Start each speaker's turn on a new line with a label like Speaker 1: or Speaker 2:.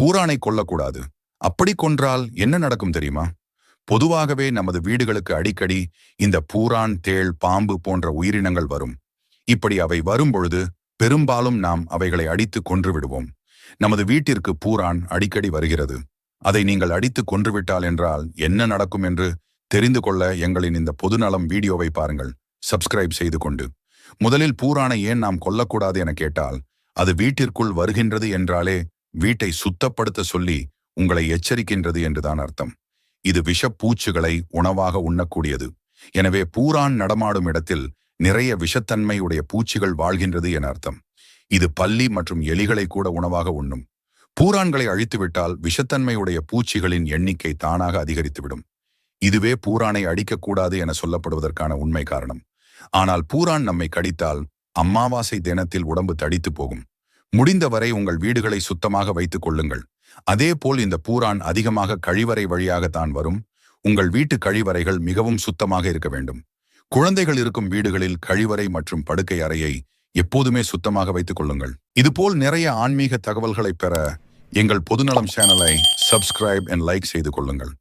Speaker 1: பூரானை கொல்லக்கூடாது. அப்படி கொன்றால் என்ன நடக்கும் தெரியுமா? பொதுவாகவே நமது வீடுகளுக்கு அடிக்கடி இந்த பூரான் தேள் பாம்பு போன்ற உயிரினங்கள் வரும். இப்படி அவை வரும்பொழுது பெரும்பாலும் நாம் அவைகளை அடித்து கொன்று விடுவோம் நமது வீட்டிற்கு பூரான் அடிக்கடி வருகிறது. அதை நீங்கள் அடித்து கொன்றுவிட்டால் என்றால் என்ன நடக்கும் என்று தெரிந்து கொள்ள எங்களின் இந்த பொதுநலம் வீடியோவை பாருங்கள். சப்ஸ்கிரைப் செய்து கொண்டு. முதலில் பூரானை ஏன் நாம் கொல்லக்கூடாது என கேட்டால் அது வீட்டிற்குள் வருகின்றது என்றாலே வீட்டை சுத்தப்படுத்த சொல்லி உங்களை எச்சரிக்கின்றது என்றுதான் அர்த்தம். இது விஷப்பூச்சுகளை உணவாக உண்ணக்கூடியது. எனவே பூரான் நடமாடும் இடத்தில் நிறைய விஷத்தன்மை உடைய பூச்சிகள் வாழ்கின்றது என அர்த்தம். இது பள்ளி மற்றும் எலிகளை கூட உணவாக உண்ணும். பூரான்களை அழித்துவிட்டால் விஷத்தன்மையுடைய பூச்சிகளின் எண்ணிக்கை தானாக அதிகரித்துவிடும். இதுவே பூரானை அடிக்கக்கூடாது என சொல்லப்படுவதற்கான உண்மை காரணம். ஆனால் பூரான் நம்மை கடித்தால் அம்மாவாசை தினத்தில் உடம்பு தடித்து போகும். முடிந்தவரை உங்கள் வீடுகளை சுத்தமாக வைத்துக் கொள்ளுங்கள். அதேபோல் இந்த பூரான் அதிகமாக கழிவறை வழியாகத்தான் வரும். உங்கள் வீட்டு கழிவறைகள் மிகவும் சுத்தமாக இருக்க வேண்டும். குழந்தைகள் இருக்கும் வீடுகளில் கழிவறை மற்றும் படுக்கை அறையை எப்போதுமே சுத்தமாக வைத்துக் கொள்ளுங்கள். இதுபோல் நிறைய ஆன்மீக தகவல்களை பெற எங்கள் பொதுநலம் சேனலை சப்ஸ்கிரைப் அண்ட் லைக் செய்து கொள்ளுங்கள்.